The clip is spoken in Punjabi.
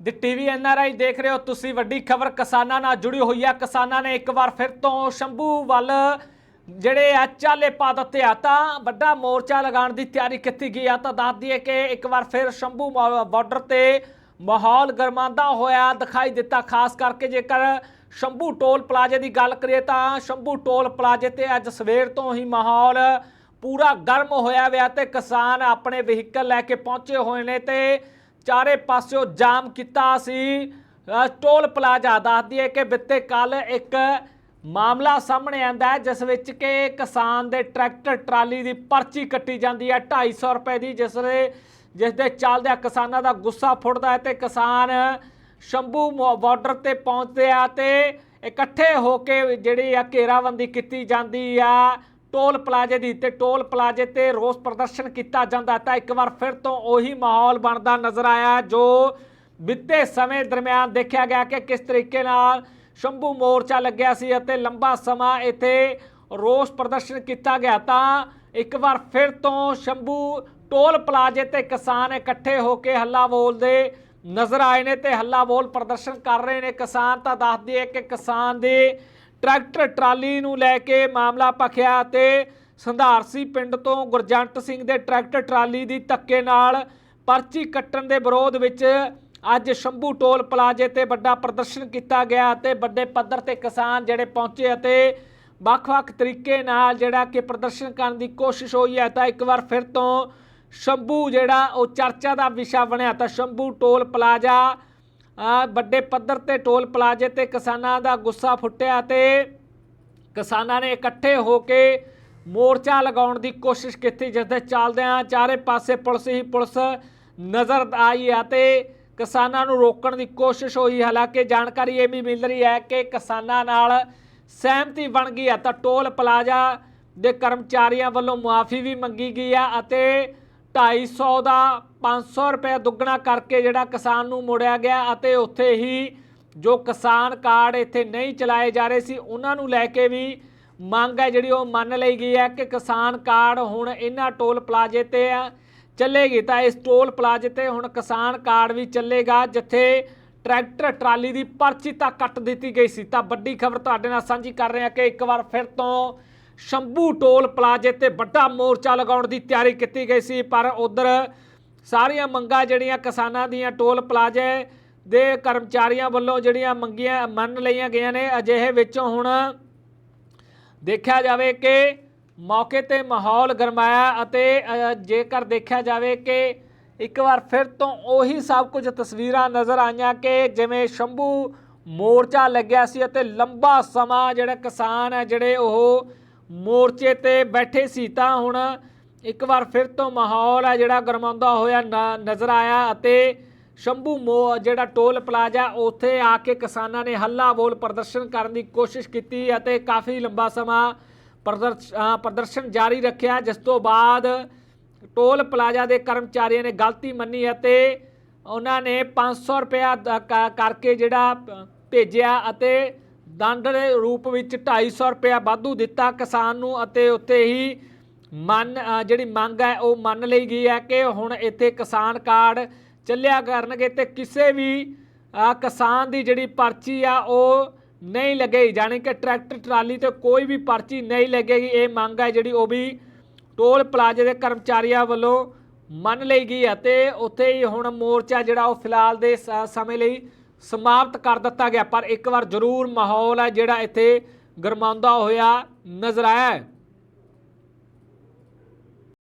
ਦੀ ਟੀਵੀ ਐਨਆਰਆਈ ਦੇਖ ਰਹੇ ਹੋ ਤੁਸੀਂ। ਵੱਡੀ ਖਬਰ ਕਿਸਾਨਾਂ ਨਾਲ ਜੁੜੀ ਹੋਈ ਹੈ ਕਿਸਾਨਾਂ ਨੇ ਇੱਕ ਵਾਰ ਫਿਰ ਤੋਂ ਸ਼ੰਭੂ ਵੱਲ ਜਿਹੜੇ ਆ ਚਾਲੇ ਪਾ ਦਿੱਤੇ ਆ, ਤਾਂ ਵੱਡਾ ਮੋਰਚਾ ਲਗਾਉਣ ਦੀ ਤਿਆਰੀ ਕੀਤੀ ਗਈ ਆ। ਤਾਂ ਦੱਸ ਦਈਏ ਕਿ ਇੱਕ ਵਾਰ ਫਿਰ ਸ਼ੰਭੂ ਬਾਰਡਰ ਤੇ ਮਾਹੌਲ ਗਰਮਾਂਦਾ ਹੋਇਆ ਦਿਖਾਈ ਦਿੱਤਾ। ਖਾਸ ਕਰਕੇ ਜੇਕਰ ਸ਼ੰਭੂ ਟੋਲ ਪਲਾਜ਼ੇ ਦੀ ਗੱਲ ਕਰੀਏ, ਤਾਂ ਸ਼ੰਭੂ ਟੋਲ ਪਲਾਜ਼ੇ ਤੇ ਅੱਜ ਸਵੇਰ ਤੋਂ ਹੀ ਮਾਹੌਲ ਪੂਰਾ ਗਰਮ ਹੋਇਆ ਵਿਆ ਤੇ ਕਿਸਾਨ ਆਪਣੇ ਵਹੀਕਲ ਲੈ ਕੇ ਪਹੁੰਚੇ ਹੋਏ ਨੇ ਤੇ ਚਾਰੇ ਪਾਸਿਓ ਜਾਮ ਕੀਤਾ ਸੀ। ਟੋਲ ਪਲਾਜ਼ਾ ਦੱਸ ਦਈਏ ਕਿ ਬਿੱਤੇ ਕੱਲ ਇੱਕ ਮਾਮਲਾ ਸਾਹਮਣੇ ਆਂਦਾ ਹੈ, ਜਿਸ ਵਿੱਚ ਕਿ ਕਿਸਾਨ ਦੇ ਟਰੈਕਟਰ, ਟਰਾਲੀ ਦੀ ਪਰਚੀ ਕੱਟੀ ਜਾਂਦੀ ਹੈ 250 ਰੁਪਏ ਦੀ, ਜਿਸ ਦੇ ਜਿਸ ਦੇ ਚੱਲਦਿਆਂ ਕਿਸਾਨਾਂ ਦਾ ਗੁੱਸਾ ਫੁੱਟਦਾ ਹੈ ਤੇ ਕਿਸਾਨ ਸ਼ੰਭੂ ਬਾਰਡਰ ਤੇ ਪਹੁੰਚਦੇ ਆ ਤੇ ਇਕੱਠੇ ਹੋ ਕੇ ਜਿਹੜੀ ਆ ਘੇਰਾਬੰਦੀ ਕੀਤੀ ਜਾਂਦੀ ਆ। ਟੋਲ ਪਲਾਜ਼ੇ ਦੀ ਤੇ ਟੋਲ ਪਲਾਜ਼ੇ ਤੇ ਰੋਸ ਪ੍ਰਦਰਸ਼ਨ ਕੀਤਾ ਜਾਂਦਾ ਤਾਂ ਇੱਕ ਵਾਰ ਫਿਰ ਤੋਂ ਉਹੀ ਮਾਹੌਲ ਬਣਦਾ ਨਜ਼ਰ ਆਇਆ ਜੋ ਬਿੱਤੇ ਸਮੇਂ ਦਰਮਿਆਨ ਦੇਖਿਆ ਗਿਆ ਕਿ ਕਿਸ ਤਰੀਕੇ ਨਾਲ ਸ਼ੰਭੂ ਮੋਰਚਾ ਲੱਗਿਆ ਸੀ ਅਤੇ ਲੰਬਾ ਸਮਾਂ ਇੱਥੇ ਰੋਸ ਪ੍ਰਦਰਸ਼ਨ ਕੀਤਾ ਗਿਆ ਤਾਂ ਇੱਕ ਵਾਰ ਫਿਰ ਤੋਂ ਸ਼ੰਭੂ ਟੋਲ ਪਲਾਜ਼ੇ ਤੇ ਕਿਸਾਨ ਇਕੱਠੇ ਹੋ ਕੇ ਹੱਲਾ ਬੋਲਦੇ ਨਜ਼ਰ ਆਏ ਨੇ ਤੇ ਹੱਲਾ ਬੋਲ ਪ੍ਰਦਰਸ਼ਨ ਕਰ ਰਹੇ ਨੇ ਕਿਸਾਨ ਤਾਂ ਦੱਸ ਦਈਏ ਕਿ ਕਿਸਾਨ ਦੇ ਟਰੈਕਟਰ, ਟਰਾਲੀ ਨੂੰ ਲੈ ਕੇ ਮਾਮਲਾ ਭਖਿਆ ਤੇ ਸੰਧਾਰਸੀ ਪਿੰਡ ਤੋਂ ਗੁਰਜੰਟ ਸਿੰਘ ਦੇ ਟਰੈਕਟਰ, ਟਰਾਲੀ ਦੀ ਧੱਕੇ ਨਾਲ ਪਰਚੀ ਕੱਟਣ ਦੇ ਵਿਰੋਧ ਵਿੱਚ ਅੱਜ ਸ਼ੰਭੂ ਟੋਲ ਪਲਾਜ਼ੇ ਤੇ ਵੱਡਾ ਪ੍ਰਦਰਸ਼ਨ ਕੀਤਾ ਗਿਆ ਅਤੇ ਵੱਡੇ ਪੱਧਰ ਤੇ ਕਿਸਾਨ ਜਿਹੜੇ ਪਹੁੰਚੇ ਅਤੇ ਵੱਖ-ਵੱਖ ਤਰੀਕੇ ਨਾਲ ਜਿਹੜਾ ਕਿ ਪ੍ਰਦਰਸ਼ਨ ਕਰਨ ਦੀ ਕੋਸ਼ਿਸ਼ ਹੋਈ ਹੈ ਤਾਂ ਇੱਕ ਵਾਰ ਫਿਰ ਤੋਂ ਸ਼ੰਭੂ ਜਿਹੜਾ ਉਹ ਚਰਚਾ ਦਾ ਵਿਸ਼ਾ ਬਣਿਆ ਤਾਂ ਸ਼ੰਭੂ ਟੋਲ ਪਲਾਜ਼ਾ ਵੱਡੇ ਪੱਧਰ ਤੇ ਟੋਲ ਪਲਾਜ਼ੇ ਤੇ ਕਿਸਾਨਾਂ ਦਾ ਗੁੱਸਾ ਫੁੱਟਿਆ ਤੇ ਕਿਸਾਨਾਂ ਨੇ ਇਕੱਠੇ ਹੋ ਕੇ ਮੋਰਚਾ ਲਗਾਉਣ ਦੀ ਕੋਸ਼ਿਸ਼ ਕੀਤੀ, ਜਿਸ ਦੇ ਚੱਲਦਿਆਂ ਚਾਰੇ ਪਾਸੇ ਪੁਲਿਸ ਹੀ ਪੁਲਿਸ ਨਜ਼ਰ ਆਈ ਆ ਤੇ ਕਿਸਾਨਾਂ ਨੂੰ ਰੋਕਣ ਦੀ ਕੋਸ਼ਿਸ਼ ਹੋਈ। ਹਾਲਾਂਕਿ ਜਾਣਕਾਰੀ ਇਹ ਵੀ ਮਿਲ ਰਹੀ ਹੈ ਕਿ ਕਿਸਾਨਾਂ ਨਾਲ ਸਹਿਮਤੀ ਬਣ ਗਈ ਹੈ ਤਾਂ ਟੋਲ ਪਲਾਜ਼ਾ ਦੇ ਕਰਮਚਾਰੀਆਂ ਵੱਲੋਂ ਮੁਆਫੀ ਵੀ ਮੰਗੀ ਗਈ ਆ ਅਤੇ 250 ਦਾ 500 ਰੁਪਏ ਦੁੱਗਣਾ ਕਰਕੇ ਜਿਹੜਾ ਕਿਸਾਨ ਨੂੰ ਮੋੜਿਆ ਗਿਆ ਅਤੇ ਉੱਥੇ ਹੀ ਜੋ ਕਿਸਾਨ ਕਾਰਡ ਇੱਥੇ ਨਹੀਂ ਚਲਾਏ ਜਾ ਰਹੇ ਸੀ, ਉਹਨਾਂ ਨੂੰ ਲੈ ਕੇ ਵੀ ਮੰਗ ਹੈ ਜਿਹੜੀ ਉਹ ਮੰਨ ਲਈ ਗਈ ਹੈ ਕਿ ਕਿਸਾਨ ਕਾਰਡ ਹੁਣ ਇਹਨਾਂ ਟੋਲ ਪਲਾਜ਼ੇ ਤੇ ਆ, ਚੱਲੇਗੀ ਤਾਂ ਇਸ ਟੋਲ ਪਲਾਜ਼ੇ ਤੇ ਹੁਣ ਕਿਸਾਨ ਕਾਰਡ ਵੀ ਚੱਲੇਗਾ, ਜਿੱਥੇ ਟਰੈਕਟਰ, ਟਰਾਲੀ ਦੀ ਪਰਚੀ ਤਾਂ ਕੱਟ ਦਿੱਤੀ ਗਈ ਸੀ। ਤਾਂ ਵੱਡੀ ਖਬਰ ਤੁਹਾਡੇ ਨਾਲ ਸਾਂਝੀ ਕਰ ਰਹੇ ਹਾਂ ਕਿ ਇੱਕ ਵਾਰ ਫਿਰ ਤੋਂ ਸ਼ੰਭੂ ਟੋਲ ਪਲਾਜ਼ੇ ਤੇ ਵੱਡਾ ਮੋਰਚਾ ਲਗਾਉਣ ਦੀ ਤਿਆਰੀ ਕੀਤੀ ਗਈ ਸੀ, ਪਰ ਉਧਰ ਸਾਰੀਆਂ ਮੰਗਾਂ ਜਿਹੜੀਆਂ ਕਿਸਾਨਾਂ ਦੀਆਂ ਟੋਲ ਪਲਾਜ਼ੇ ਦੇ ਕਰਮਚਾਰੀਆਂ ਵੱਲੋਂ ਜਿਹੜੀਆਂ ਮੰਗੀਆਂ, ਮੰਨ ਲਈਆਂ ਗਈਆਂ ਨੇ, ਅਜਿਹੇ ਵਿੱਚੋਂ ਹੁਣ ਦੇਖਿਆ ਜਾਵੇ ਕਿ ਮੌਕੇ ਤੇ ਮਾਹੌਲ ਗਰਮਾਇਆ ਅਤੇ ਜੇਕਰ ਦੇਖਿਆ ਜਾਵੇ ਕਿ ਇੱਕ ਵਾਰ ਫਿਰ ਤੋਂ ਉਹੀ ਸਭ ਕੁਝ ਤਸਵੀਰਾਂ ਨਜ਼ਰ ਆਈਆਂ ਕਿ ਜਿਵੇਂ ਸ਼ੰਭੂ ਮੋਰਚਾ ਲੱਗਿਆ ਸੀ ਅਤੇ ਲੰਬਾ ਸਮਾਂ ਜਿਹੜਾ ਕਿਸਾਨ ਹੈ, ਜਿਹੜੇ ਉਹ ਮੋਰਚੇ ਤੇ ਬੈਠੇ ਸੀ ਤਾਂ ਹੁਣ ਇੱਕ ਵਾਰ ਫਿਰ ਤੋਂ ਮਾਹੌਲ ਹੈ ਜਿਹੜਾ ਗਰਮਾਉਂਦਾ ਹੋਇਆ ਨ- ਨਜ਼ਰ ਆਇਆ ਅਤੇ ਸ਼ੰਭੂ ਮੋ, ਜਿਹੜਾ ਟੋਲ ਪਲਾਜ਼ਾ ਉੱਥੇ ਆ ਕੇ ਕਿਸਾਨਾਂ ਨੇ ਹੱਲਾ ਬੋਲ ਪ੍ਰਦਰਸ਼ਨ ਕਰਨ ਦੀ ਕੋਸ਼ਿਸ਼ ਕੀਤੀ ਅਤੇ ਕਾਫੀ ਲੰਬਾ ਸਮਾਂ ਪ੍ਰਦਰਸ਼- ਪ੍ਰਦਰਸ਼ਨ ਜਾਰੀ ਰੱਖਿਆ, ਜਿਸ ਤੋਂ ਬਾਅਦ ਟੋਲ ਪਲਾਜ਼ਾ ਦੇ ਕਰਮਚਾਰੀਆਂ ਨੇ ਗਲਤੀ ਮੰਨੀ ਅਤੇ ਉਹਨਾਂ ਨੇ 500 ਰੁਪਇਆ ਕ- ਕਰਕੇ ਜਿਹੜਾ ਭੇਜਿਆ ਅਤੇ ਦੰਡ ਦੇ ਰੂਪ ਵਿੱਚ 250 ਰੁਪਇਆ ਵਾਧੂ ਦਿੱਤਾ ਕਿਸਾਨ ਨੂੰ ਅਤੇ ਉੱਤੇ ਹੀ ਮੰਨ ਜਿਹੜੀ ਮੰਗ ਹੈ ਉਹ ਮੰਨ ਲਈ ਗਈ ਹੈ ਕਿ ਹੁਣ ਇੱਥੇ ਕਿਸਾਨ ਕਾਰਡ ਚੱਲਿਆ ਕਰਨਗੇ ਤੇ ਕਿਸੇ ਵੀ ਕਿਸਾਨ ਦੀ ਜਿਹੜੀ ਪਰਚੀ ਆ ਉਹ ਨਹੀਂ ਲੱਗੇਗੀ, ਜਾਣੀ ਕਿ ਟਰੈਕਟਰ, ਟਰਾਲੀ ਤੇ ਕੋਈ ਵੀ ਪਰਚੀ ਨਹੀਂ ਲੱਗੇਗੀ। ਇਹ ਮੰਗ ਹੈ ਜਿਹੜੀ ਉਹ ਵੀ ਟੋਲ ਪਲਾਜ਼ੇ ਦੇ ਕਰਮਚਾਰੀਆਂ ਵੱਲੋਂ ਮੰਨ ਲਈ ਗਈ ਹੈ ਤੇ ਉੱਥੇ ਹੀ ਹੁਣ ਮੋਰਚਾ ਜਿਹੜਾ ਉਹ ਫਿਲਹਾਲ ਦੇ ਸ- ਸਮੇਂ ਲਈ ਸਮਾਪਤ ਕਰ ਦਿੱਤਾ ਗਿਆ, ਪਰ ਇੱਕ ਵਾਰ ਜ਼ਰੂਰ ਮਾਹੌਲ ਹੈ ਜਿਹੜਾ ਇੱਥੇ ਗਰਮਾਉਂਦਾ ਹੋਇਆ ਨਜ਼ਰ ਆਇਆ